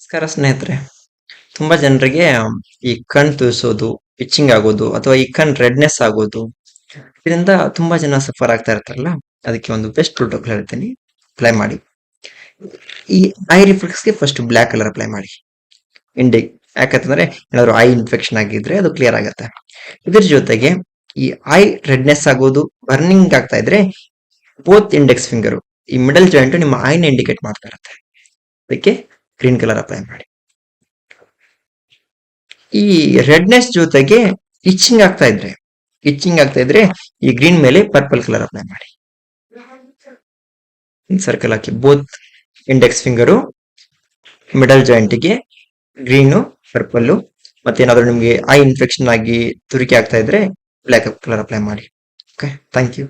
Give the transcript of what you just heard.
ನಮಸ್ಕಾರ ಸ್ನೇಹಿತರೆ. ತುಂಬಾ ಜನರಿಗೆ ಈ ಕಣ್ ತುಸೋದು ಪಿಚ್ಚಿಂಗ್ ಆಗೋದು ಅಥವಾ ಈ ಕಣ್ ರೆಡ್ನೆಸ್ ಆಗೋದು, ಇದರಿಂದ ತುಂಬಾ ಜನ ಸಫರ್ ಆಗ್ತಾ ಇರ್ತಾರಲ್ಲ, ಅದಕ್ಕೆ ಒಂದು ಬೆಸ್ಟ್ ಪ್ರೋಟೋಕಾಲ್ ಹೇಳ್ತೀನಿ. ಅಪ್ಲೈ ಮಾಡಿ. ಈ ಐ ರಿಫ್ಲೆಕ್ಸ್ಗೆ ಫಸ್ಟ್ ಬ್ಲಾಕ್ ಕಲರ್ ಅಪ್ಲೈ ಮಾಡಿ. ಇಂಡಿ ಯಾಕಂತಂದ್ರೆ ಏನಾದ್ರು ಐ ಇನ್ಫೆಕ್ಷನ್ ಆಗಿದ್ರೆ ಅದು ಕ್ಲಿಯರ್ ಆಗುತ್ತೆ. ಇದ್ರ ಜೊತೆಗೆ ಈ ಐ ರೆಡ್ನೆಸ್ ಆಗೋದು ಬರ್ನಿಂಗ್ ಆಗ್ತಾ ಇದ್ರೆ ಬೋತ್ ಇಂಡೆಕ್ಸ್ ಫಿಂಗರ್ ಈ ಮಿಡಲ್ ಜಾಯಿಂಟ್ ನಿಮ್ಮ ಐನ ಇಂಡಿಕೇಟ್ ಮಾಡ್ತಾ ಇರುತ್ತೆ. ಅದಕ್ಕೆ ಗ್ರೀನ್ ಕಲರ್ ಅಪ್ಲೈ ಮಾಡಿ. ಈ ರೆಡ್ನೆಸ್ ಜೊತೆಗೆ ಇಚ್ಚಿಂಗ್ ಆಗ್ತಾ ಇದ್ರೆ ಇಚ್ಚಿಂಗ್ ಆಗ್ತಾ ಇದ್ರೆ ಈ ಗ್ರೀನ್ ಮೇಲೆ ಪರ್ಪಲ್ ಕಲರ್ ಅಪ್ಲೈ ಮಾಡಿ. ಸರ್ಕಲ್ ಹಾಕಿ ಬೋತ್ ಇಂಡೆಕ್ಸ್ ಫಿಂಗರು ಮಿಡಲ್ ಜಾಯಿಂಟ್ಗೆ ಗ್ರೀನು ಪರ್ಪಲ್ಲು ಏನಾದರೂ ನಿಮಗೆ ಐ ಇನ್ಫೆಕ್ಷನ್ ಆಗಿ ತುರಿಕೆ ಆಗ್ತಾ ಇದ್ರೆ ಬ್ಲ್ಯಾಕ್ ಕಲರ್ ಅಪ್ಲೈ ಮಾಡಿ. Okay thank you